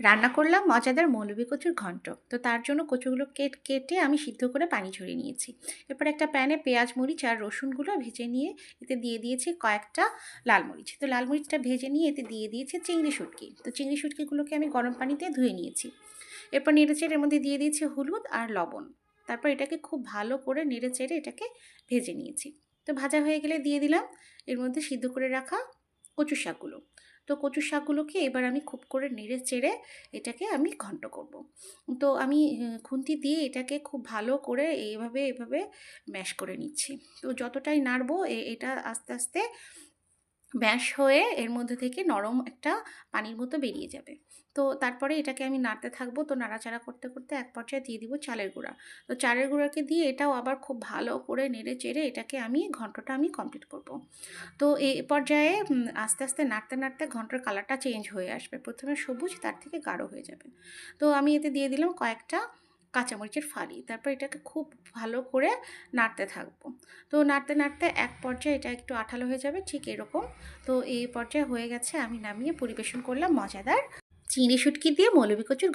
রান্না করলাম, মজাদার মৌলবি কচুর ঘন্ট। তো তার জন্য কচুগুলো কেট, কেটে আমি সিদ্ধ করে পানি ঝরিয়ে নিয়েছি। এরপর একটা প্যানে পেঁয়াজ মরিচ আর রসুনগুলো ভেজে নিয়ে এতে দিয়ে দিয়েছি কয়েকটা লাল মরিচ। তো লাল মরিচটা ভেজে নিয়ে এতে দিয়ে দিয়েছি চিংড়ি শুটকি। তো চিংড়ি শুটকিগুলোকে আমি গরম পানিতে ধুয়ে নিয়েছি। এরপর নেড়ে চেড়ে এর মধ্যে দিয়ে দিয়েছি হলুদ আর লবণ। তারপর এটাকে খুব ভালো করে নেড়ে চেড়ে এটাকে ভেজে নিয়েছি। তো ভাজা হয়ে গেলে দিয়ে দিলাম। এর মধ্যে সিদ্ধ করে রাখা কচু শাকগুলো। তো কচু শাকগুলোকে এবার আমি খুব করে নেড়ে চেড়ে এটাকে আমি ঘন্ট করব। তো আমি খুন্তি দিয়ে এটাকে খুব ভালো করে এইভাবে, এভাবে ম্যাশ করে নিচ্ছি তো যতটাই নাড়বো এটা আস্তে আস্তে ম্যাশ হয়ে এর মধ্যে থেকে নরম একটা পানির মতো বেরিয়ে যাবে। তো তারপরে এটাকে আমি নাড়তে থাকব। তো নাড়াচাড়া করতে করতে এক পর্যায়ে দিয়ে দিব চালের গুঁড়া। তো চালের গুঁড়াকে দিয়ে এটাও আবার খুব ভালো করে নেড়ে চেড়ে এটাকে আমি ঘন্টটা আমি কমপ্লিট করব। তো এই পর্যায়ে আস্তে আস্তে নাড়তে নাড়তে ঘণ্টার কালারটা চেঞ্জ হয়ে আসবে। প্রথমে সবুজ, তার থেকে গাঢ় হয়ে যাবে। তো আমি এতে দিয়ে দিলাম কয়েকটা কাঁচামরিচের ফালি। তারপর এটাকে খুব ভালো করে নাড়তে থাকব। তো নাড়তে নাড়তে এক পর্যায়ে এটা একটু আঠালো হয়ে যাবে, ঠিক এরকম। তো এই পর্যায়ে হয়ে গেছে, আমি নামিয়ে পরিবেশন করলাম মজাদার চিনি শুটকি দিয়ে মৌলবি কচুর